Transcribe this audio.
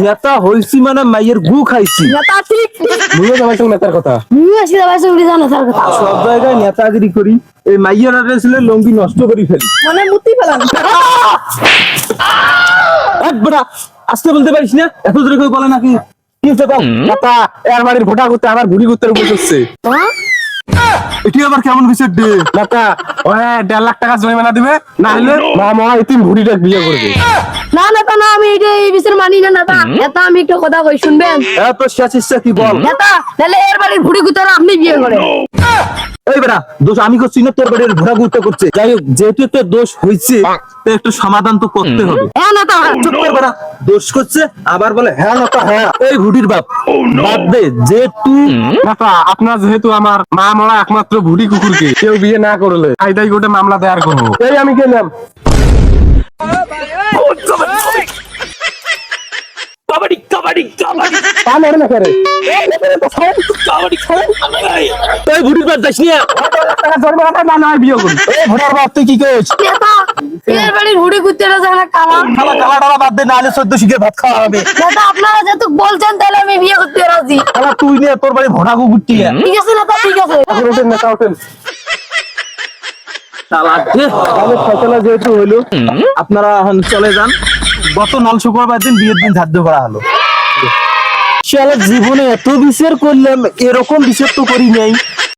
নেতা হইছি মানে মাইয়ের গু খাইছি। নেতা ঠিক। মুইও জামাইছো নেতার কথা। মুই আসি যাবাই সঙ্গে জানো তার কথা। সব জায়গায় নেতাগিরি করি এই মাইয়ের আড্রেসলে লঙ্গি নষ্ট করে ফেলি। মানে মুতি ফেলান একবার আসতে বলতে পারিস না এত জোরে কেউ বলে নাকি? কি হচ্ছে বল নেতা এর বাড়ির ভোটা করতে আমার ঘুড়ি করতে উপর করছে হ্যাঁ? এটি আবার কেমন বিচার দে নেতা ওই দেড় লাখ টাকা জরিমানা দিবে না হলে মা মা এতিম ভুড়িটা বিয়ে করবে। না না আমি এই বিষয়ে মানি না নেতা নেতা আমি একটা কথা কই শুনবেন? এত শেষ ইচ্ছা কি বল। নেতা তাহলে এর বাড়ির ভুড়ি গুতারা আপনি বিয়ে করেন এই বেটা দোষ আমি করছি না তোর বাড়ির ঘোরা ঘুরতে করছে যাই হোক যেহেতু তোর দোষ হয়েছে তো একটু সমাধান তো করতে হবে। হ্যাঁ নেতা চুপ কর বেটা। দোষ করছে আবার বলে হ্যাঁ না তা হ্যাঁ। এই বাপ। বাদ দে যে তুই নেতা আপনার যেহেতু আমার মা মরা একমাত্র ভুড়ি কুকুরকে কেউ বিয়ে না করলে আইদাই গোটে মামলা দায়ের করব এই আমি গেলাম কাবাডি পা না করে। তুই বাপ যাস না না নয় তুই কি করিস নেতা এর বাড়ির ভুড়ি গুতারা জানা কালা খালা খালা টালা বাদ দে নাহলে চোদ্দ শিখে ভাত খাওয়া হবে। নেতা আপনারা যেহেতু বলছেন তাহলে আমি বিয়ে করতে রাজি। খালা তুই নিয়ে তোর বাড়ি কুকুরটি ঠিক আছে নেতা ঠিক আছে। এখন ওঠেন নেতা ওঠেন। তাহলে ফসলা যেহেতু হইল আপনারা এখন চলে যান। গত নল শুক্রবার দিন বিয়ের দিন ধার্য করা হলো। শালা জীবনে এত বিচার করলাম এরকম বিচার তো করি নাই।